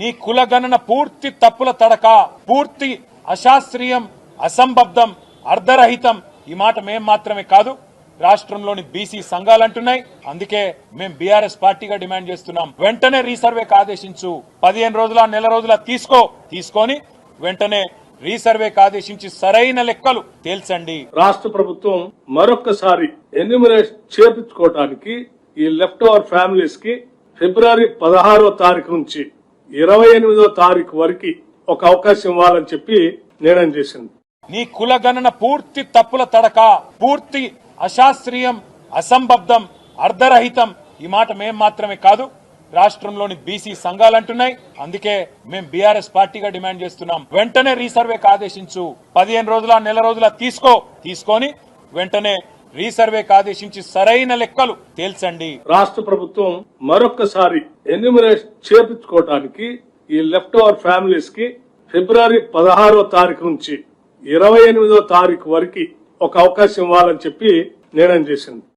నీ కులగణన పూర్తి తప్పుల తడక పూర్తి అశాస్త్రీయం అసంబద్ధం అర్ధరహితం ఈ మాట మేం మాత్రమే కాదు రాష్ట్రంలోని బీసీ సంఘాలు అంటున్నాయి. అందుకే మేము బీఆర్ఎస్ పార్టీగా డిమాండ్ చేస్తున్నాం. వెంటనే రీసర్వేకి ఆదేశించు పదిహేను రోజుల నెల రోజుల తీసుకో. తీసుకొని వెంటనే రీసర్వేకి ఆదేశించి సరైన లెక్కలు తేల్చండి. రాష్ట్ర ప్రభుత్వం మరొకసారి ఎన్యూమరేషన్ చేపించుకోవటానికి ఈ లెఫ్ట్ ఓవర్ ఫ్యామిలీస్కి ఫిబ్రవరి పదహారో తారీఖు నుంచి ఇరవై ఎనిమిదో తారీఖు వరకు ఒక అవకాశం ఇవ్వాలని చెప్పి నిర్ణయం చేసింది. నీ కులగణన పూర్తి తప్పుల తడక పూర్తి అశాస్త్రీయం అసంబద్ధం అర్ధరహితం ఈ మాట మేం మాత్రమే కాదు రాష్ట్రంలోని బీసీ సంఘాలు అంటున్నాయి. అందుకే మేము బీఆర్ఎస్ పార్టీగా డిమాండ్ చేస్తున్నాం. వెంటనే రీసర్వేకి ఆదేశించు. పదిహేను రోజుల నెల రోజుల తీసుకో. తీసుకొని వెంటనే రీసర్వేకు ఆదేశించి సరైన లెక్కలు తేల్చండి. రాష్ట్ర ప్రభుత్వం మరొకసారి ఎన్యూమరేషన్ చేపించుకోవటానికి ఈ లెఫ్ట్ ఓవర్ ఫ్యామిలీస్కి ఫిబ్రవరి పదహారో తారీఖు నుంచి ఇరవై ఎనిమిదో తారీఖు వరకు ఒక అవకాశం ఇవ్వాలని చెప్పి నిర్ణయం చేసింది.